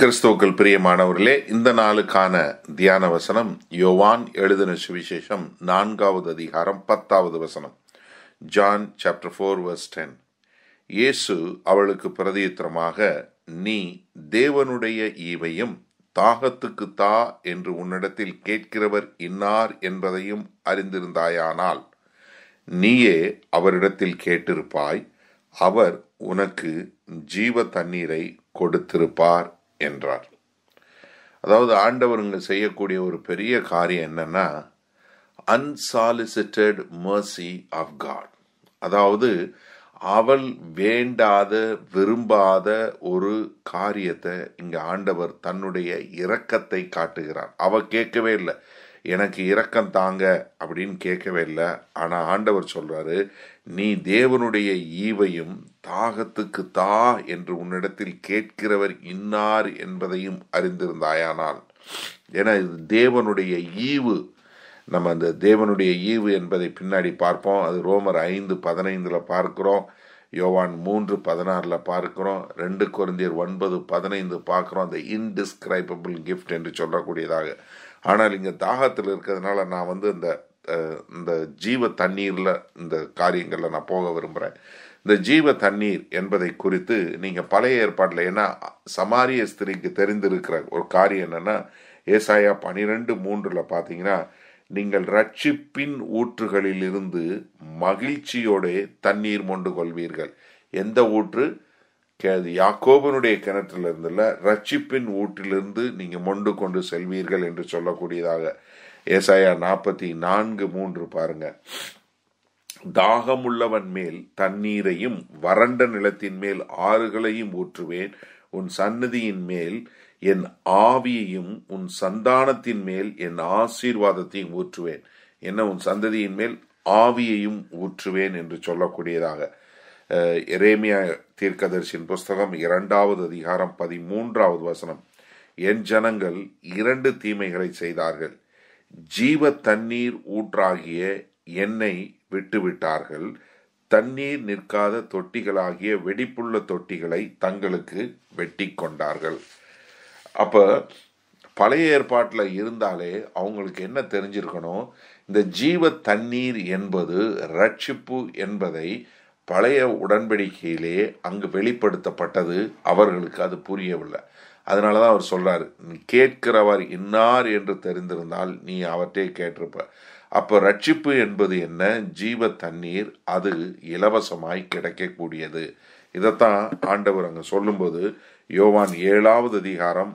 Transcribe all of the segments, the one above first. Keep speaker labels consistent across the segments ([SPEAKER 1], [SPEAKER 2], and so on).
[SPEAKER 1] கிறிஸ்துவுக்கள் பிரியமானவர்களே இந்த நாளுக்கான தியான வசனம் யோவான் எழுதின சுவிசேஷம் நான்காவது அதிகாரம் பத்தாவது வசனம் John chapter four verse ten இயேசு அவளுக்கு பிரதியுத்திரமாக நீ தேவனுடைய ஈவையும் தாகத்துக்கு தா என்று உன்னிடத்தில் கேட்கிறவர் இன்னார் என்பதையும் அறிந்திருந்தாயானால் நீயே அவரிடத்தில் கேட்டிருப்பாய் அவர் உனக்கு ஜீவ தண்ணீரை கொடுத்திருப்பார் என்றார் அதாவது ஆண்டவருங்க செய்யக்கூடிய ஒரு பெரிய காரியம் என்னன்னா அன்சாலிசிட்டட் மர்சி ஆஃப் காட் அதாவது அவள் வேண்டாத விரும்பாத ஒரு காரியத்தை இங்க ஆண்டவர் தன்னுடைய இரக்கத்தை காட்டுகிறார் அவ கேட்கவே இல்லை எனக்கு இரக்கம் தாங்க அப்படின்னு கேட்கவே இல்லை ஆனால் ஆண்டவர் சொல்கிறாரு நீ தேவனுடைய ஈவையும் தாகத்துக்கு தா என்று உன்னிடத்தில் கேட்கிறவர் இன்னார் என்பதையும் அறிந்திருந்தாயானால் ஏன்னா இது தேவனுடைய ஈவு நம்ம அந்த தேவனுடைய ஈவு என்பதை பின்னாடி பார்ப்போம் அது ரோமர் ஐந்து பதினைந்தில் பார்க்குறோம் யோவான் மூன்று பதினாறில் பார்க்குறோம் ரெண்டு குழந்தையர் ஒன்பது பதினைந்து பார்க்குறோம் அந்த இன்டிஸ்கிரைபபிள் கிஃப்ட் என்று சொல்லக்கூடியதாக ஆனால் இங்கே தாகத்தில் இருக்கிறதுனால நான் வந்து இந்த இந்த ஜீவ தண்ணீரில் இந்த காரியங்களில் நான் போக விரும்புகிறேன் இந்த ஜீவ தண்ணீர் என்பதை குறித்து நீங்கள் பழைய ஏற்பாட்டில் ஏன்னா சமாரிய ஸ்திரீக்கு தெரிந்திருக்கிற ஒரு காரியம் என்னென்னா ஏசாயா பனிரெண்டு மூன்றில் பார்த்தீங்கன்னா நீங்கள் ரட்சிப்பின் ஊற்றுகளிலிருந்து மகிழ்ச்சியோட தண்ணீர் மொண்டு கொள்வீர்கள் எந்த ஊற்று அது யாக்கோபனுடைய கிணற்றில் இருந்துல ரட்சிப்பின் ஊட்டிலிருந்து நீங்கள் மொண்டு கொண்டு செல்வீர்கள் என்று சொல்லக்கூடியதாக ஏசாயா நாற்பத்தி நான்கு மூன்று பாருங்க தாகமுள்ளவன் மேல் தண்ணீரையும் வறண்ட நிலத்தின் மேல் ஆறுகளையும் ஊற்றுவேன் உன் சன்னதியின் மேல் என் ஆவியையும் உன் சந்தானத்தின் மேல் என் ஆசீர்வாதத்தையும் ஊற்றுவேன் என்ன உன் சந்ததியின் மேல் ஆவியையும் ஊற்றுவேன் என்று சொல்லக்கூடியதாக எரேமியா தீர்க்கதரிசியின் புஸ்தகம் இரண்டாவது அதிகாரம் பதிமூன்றாவது வசனம் என் ஜனங்கள் இரண்டு தீமைகளை செய்தார்கள் ஜீவ தண்ணீர் ஊற்றாகிய எண்ணெய் விட்டுவிட்டார்கள் தண்ணீர் நிற்காத தொட்டிகளாகிய வெடிப்புள்ள தொட்டிகளை தங்களுக்கு வெட்டி கொண்டார்கள் அப்போ பழைய ஏற்பாட்டில் இருந்தாலே அவங்களுக்கு என்ன தெரிஞ்சிருக்கணும் இந்த ஜீவ தண்ணீர் என்பது ரட்சிப்பு என்பதை பழைய உடன்படிக்கையிலேயே அங்கு வெளிப்படுத்தப்பட்டது அவர்களுக்கு அது புரியவில்லை அதனால தான் அவர் சொல்கிறார் நீ கேட்கிறவர் இன்னார் என்று தெரிந்திருந்தால் நீ அவற்றே கேட்டிருப்ப அப்போ ரட்சிப்பு என்பது என்ன ஜீவ தண்ணீர் அது இலவசமாய் கிடைக்கக்கூடியது இதைத்தான் ஆண்டவர் அங்கே சொல்லும்போது யோவான் ஏழாவது அதிகாரம்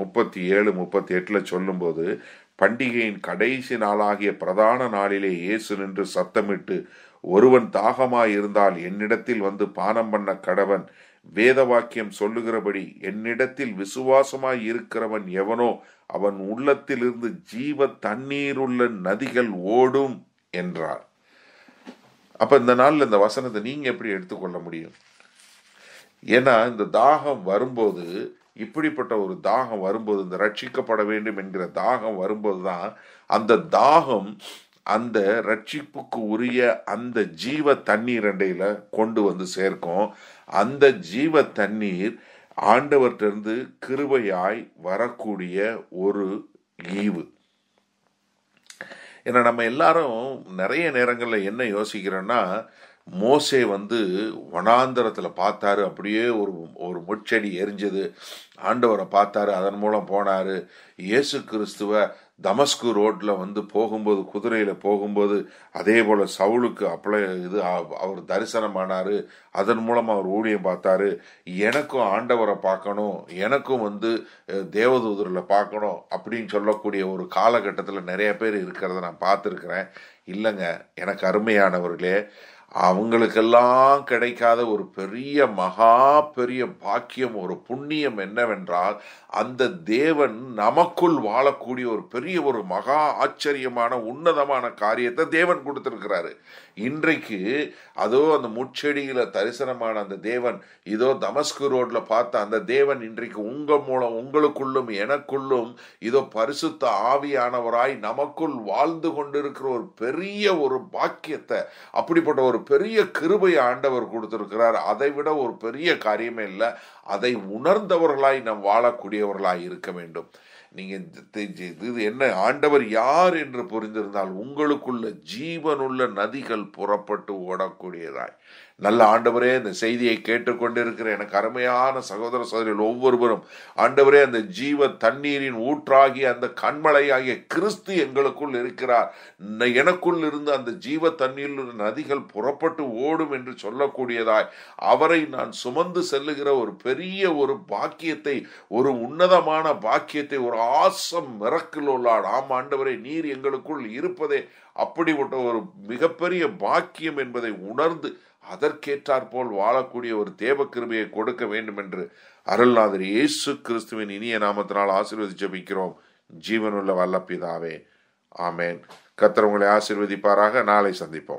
[SPEAKER 1] முப்பத்தி ஏழு முப்பத்தி எட்டில் சொல்லும்போது பண்டிகையின் கடைசி நாளாகிய பிரதான நாளிலே இயேசு நின்று சத்தமிட்டு ஒருவன் தாகமாயிருந்தால் என்னிடத்தில் வந்து பானம் பண்ண கடவன் வேத வாக்கியம் சொல்லுகிறபடி என்னிடத்தில் விசுவாசமாய் இருக்கிறவன் எவனோ அவன் உள்ளத்திலிருந்து ஜீவ தண்ணீருள்ள நதிகள் ஓடும் என்றார் அப்ப இந்த நாளில் இந்த வசனத்தை நீங்க எப்படி எடுத்துக்கொள்ள முடியும் ஏன்னா இந்த தாகம் வரும்போது இப்படிப்பட்ட ஒரு தாகம் வரும்போது இந்த ரட்சிக்கப்பட வேண்டும் என்கிற தாகம் வரும்போது தான் அந்த தாகம் அந்த ரட்சிப்புக்கு உரிய அந்த ஜீவ தண்ணீர் அண்டையில் கொண்டு வந்து சேர்க்கும் அந்த ஜீவ தண்ணீர் ஆண்டவர்கிட்டருந்து கிருபையாய் வரக்கூடிய ஒரு ஈவு ஏன்னா நம்ம எல்லாரும் நிறைய நேரங்களில் என்ன யோசிக்கிறோன்னா மோசே வந்து வனாந்தரத்தில் பார்த்தாரு அப்படியே ஒரு ஒரு முச்செடி எரிஞ்சது ஆண்டவரை பார்த்தாரு அதன் மூலம் போனாரு இயேசு கிறிஸ்துவை தமஸ்கு ரோட்டில் வந்து போகும்போது குதிரையில் போகும்போது அதே போல் சவுளுக்கு அப்ளை இது அவர் ஆனாரு அதன் மூலம் அவர் ஊழியம் பார்த்தாரு எனக்கும் ஆண்டவரை பார்க்கணும் எனக்கும் வந்து தேவதூதரில் பார்க்கணும் அப்படின்னு சொல்லக்கூடிய ஒரு காலகட்டத்தில் நிறைய பேர் இருக்கிறத நான் பார்த்துருக்குறேன் இல்லைங்க எனக்கு அருமையானவர்களே அவங்களுக்கெல்லாம் கிடைக்காத ஒரு பெரிய மகா பெரிய பாக்கியம் ஒரு புண்ணியம் என்னவென்றால் அந்த தேவன் நமக்குள் வாழக்கூடிய ஒரு பெரிய ஒரு மகா ஆச்சரியமான உன்னதமான காரியத்தை தேவன் கொடுத்திருக்கிறாரு இன்றைக்கு அதோ அந்த முச்செடியில தரிசனமான அந்த தேவன் இதோ தமஸ்கு ரோட்ல பார்த்த அந்த தேவன் இன்றைக்கு உங்க மூலம் உங்களுக்குள்ளும் எனக்குள்ளும் இதோ பரிசுத்த ஆவியானவராய் நமக்குள் வாழ்ந்து கொண்டிருக்கிற ஒரு பெரிய ஒரு பாக்கியத்தை அப்படிப்பட்ட ஒரு ஒரு பெரிய கிருபை ஆண்டவர் கொடுத்திருக்கிறார் அதை விட ஒரு பெரிய காரியமே இல்லை அதை உணர்ந்தவர்களாய் நம் வாழக்கூடியவர்களாய் இருக்க வேண்டும் நீங்கள் இது என்ன ஆண்டவர் யார் என்று புரிந்திருந்தால் உங்களுக்குள்ள ஜீவனுள்ள நதிகள் புறப்பட்டு ஓடக்கூடியதாய் நல்ல ஆண்டவரே இந்த செய்தியை கேட்டுக்கொண்டிருக்கிற எனக்கு அருமையான சகோதர சகோதரிகள் ஒவ்வொருவரும் ஆண்டவரே அந்த ஜீவ தண்ணீரின் ஊற்றாகி அந்த கண்மலையாகிய கிறிஸ்து எங்களுக்குள் இருக்கிறார் எனக்குள் இருந்து அந்த ஜீவ தண்ணீரில் நதிகள் புறப்பட்டு ஓடும் என்று சொல்லக்கூடியதாய் அவரை நான் சுமந்து செல்லுகிற ஒரு பெரிய ஒரு பாக்கியத்தை ஒரு உன்னதமான பாக்கியத்தை ஒரு ஒரு ஆசம் மிரக்கலோலாட் ஆம் ஆண்டவரை நீர் எங்களுக்குள் இருப்பதே அப்படி ஒரு மிகப்பெரிய பாக்கியம் என்பதை உணர்ந்து அதற்கேற்றாற்போல் வாழக்கூடிய ஒரு தேவ கிருமையை கொடுக்க வேண்டும் என்று அருள்நாதர் இயேசு கிறிஸ்துவின் இனிய நாமத்தினால் ஆசீர்வதி ஜபிக்கிறோம் ஜீவனுள்ள வல்லப்பிதாவே ஆமேன் கத்திரவங்களை ஆசிர்வதிப்பாராக நாளை சந்திப்போம்